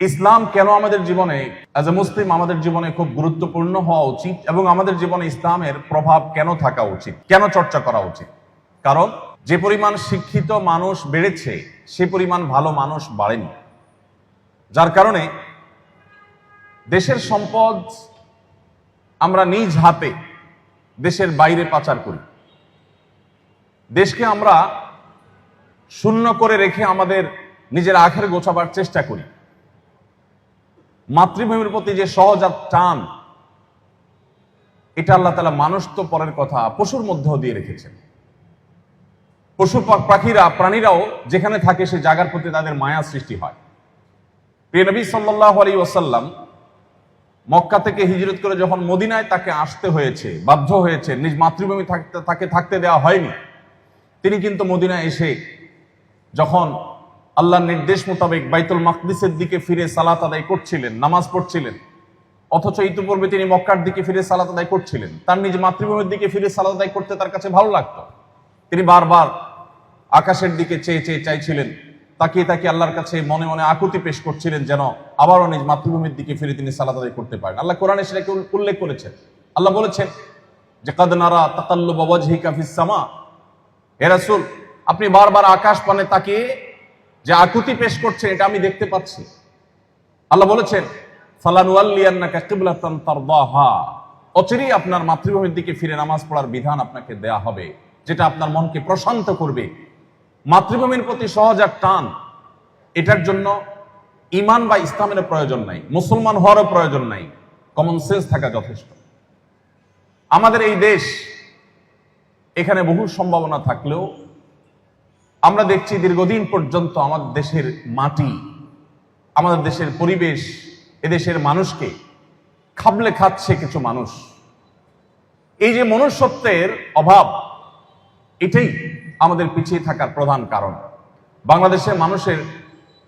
ইসলাম কেন আমাদের জীবনে অ্যাজ এ মুসলিম আমাদের জীবনে খুব গুরুত্বপূর্ণ হওয়া উচিত এবং আমাদের জীবনে ইসলামের প্রভাব কেন থাকা উচিত, কেন চর্চা করা উচিত? কারণ, যে পরিমাণ শিক্ষিত মানুষ বেড়েছে, সে পরিমাণ ভালো মানুষ বাড়েনি। যার কারণে, দেশের সম্পদ আমরা নিজ হাতে দেশের বাইরে পাচার করি। দেশকে আমরা শূন্য করে রেখে আমাদের নিজের আখের গোছাবার চেষ্টা করি। মাতৃভূমির প্রতি যে সহজাত টান, এটা আল্লাহ তালা মানুষ তো পরের কথা পশুর মধ্যেও দিয়ে রেখেছেন। পশু পাখিরা, প্রাণীরাও যেখানে থাকে সে জায়গার প্রতি তাদের মায়া সৃষ্টি হয়। প্রিয় নবী সাল্লাহ আলী ওসাল্লাম মক্কা থেকে হিজরত করে যখন মদিনায় তাকে আসতে হয়েছে, বাধ্য হয়েছে, নিজ মাতৃভূমি থাকতে, তাকে থাকতে দেওয়া হয়নি, তিনি কিন্তু মদিনায় এসে যখন আল্লাহর নির্দেশ মোতাবেক বাইতুল মাকদিসের দিকে ফিরে সালাত আদায় করছিলেন, নামাজ পড়ছিলেন। অথচ ইতিপূর্বে তিনি মক্কার দিকে ফিরে সালাত আদায় করছিলেন। তার নিজ মাতৃভূমির দিকে ফিরে সালাত আদায় করতে তার কাছে ভালো লাগতো। তিনি বারবার আকাশের দিকে চেয়ে চেয়ে চাইছিলেন, তাকিয়ে তাকিয়ে আল্লাহর কাছে মনে মনে আকুতি পেশ করছিলেন যেন আবারও নিজ মাতৃভূমির দিকে ফিরে তিনি সালাত আদায় করতে পারেন। আল্লাহ কোরআনে সেটাকে উল- উল্লেখ করেছেন। আল্লাহ বলেছেন, যে কাদ নারা তাকাল্লু বাবাজহিকা ফিস সামা। হে আপনি বারবার আকাশ পানে তাকিয়ে যে আকুতি পেশ করছেন এটা আমি দেখতে পাচ্ছি। আল্লাহ বলেছেন অচিরেই আপনার মাতৃভূমির দিকে ফিরে নামাজ পড়ার বিধান আপনাকে দেয়া হবে, যেটা আপনার মনকে প্রশান্ত করবে। মাতৃভূমির প্রতি সহজ এক টান, এটার জন্য ইমান বা ইসলামের প্রয়োজন নাই, মুসলমান হওয়ারও প্রয়োজন নাই কমন সেন্স থাকা যথেষ্ট। আমাদের এই দেশ, এখানে বহু সম্ভাবনা থাকলেও আমরা দেখছি দীর্ঘদিন পর্যন্ত আমাদের দেশের মাটি, আমাদের দেশের পরিবেশ, এদেশের মানুষকে খাবলে খাচ্ছে কিছু মানুষ। এই যে মনুষ্যত্বের অভাব, এটাই আমাদের পিছিয়ে থাকার প্রধান কারণ। বাংলাদেশের মানুষের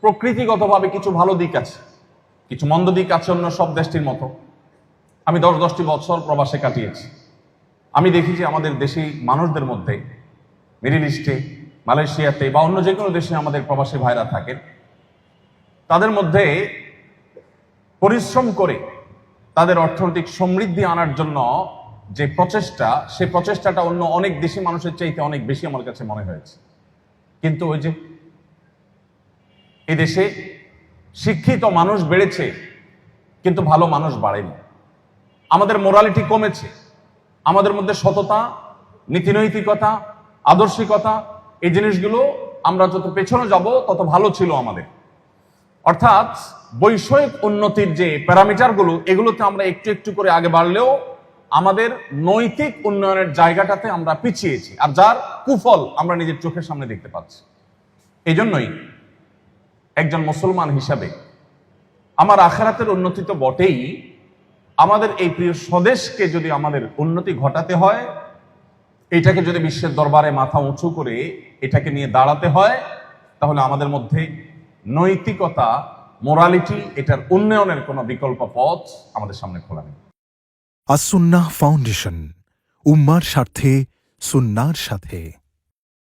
প্রকৃতিগতভাবে কিছু ভালো দিক আছে, কিছু মন্দ দিক আছে অন্য সব দেশটির মতো। আমি দশ দশটি বছর প্রবাসে কাটিয়েছি। আমি দেখি যে আমাদের দেশি মানুষদের মধ্যে মিডিল ইস্টে মালয়েশিয়াতে বা অন্য যে কোনো দেশে আমাদের প্রবাসী ভাইরা থাকেন, তাদের মধ্যে পরিশ্রম করে তাদের অর্থনৈতিক সমৃদ্ধি আনার জন্য যে প্রচেষ্টা সেই প্রচেষ্টাটা অন্য অনেক দেশি মানুষের চাইতে অনেক বেশি আমার কাছে মনে হয়েছে। কিন্তু ওই যে এই দেশে শিক্ষিত মানুষ বেড়েছে, কিন্তু ভালো মানুষ বাড়েনি। আমাদের মোরালিটি কমেছে। আমাদের মধ্যে সততা, নীতিনৈতিকতা, আদর্শিকতা এই জিনিসগুলো আমরা যত পেছনে যাব, তত ভালো ছিল আমাদের। অর্থাৎ বৈষয়িক উন্নতির যে প্যারামিটারগুলো এগুলোতে আমরা একটু একটু করে আগে বাড়লেও আমাদের নৈতিক উন্নয়নের জায়গাটাতে আমরা পিছিয়েছি। আর যার কুফল আমরা নিজের চোখের সামনে দেখতে পাচ্ছি। এই জন্যই একজন মুসলমান হিসাবে আমার আখেরাতের উন্নতি তো বটেই। আমাদের এই প্রিয় স্বদেশকে যদি আমাদের উন্নতি ঘটাতে হয় এটাকে যদি বিশ্বের দরবারে মাথা উঁচু করে এটাকে নিয়ে দাঁড়াতে হয়, তাহলে আমাদের মধ্যে নৈতিকতা মোরালিটি এটার উন্নয়নের কোনো বিকল্প পথ আমাদের সামনে খোলা নেই। আসুন্না ফাউন্ডেশন, উম্মার স্বার্থে, সুন্নার সাথে।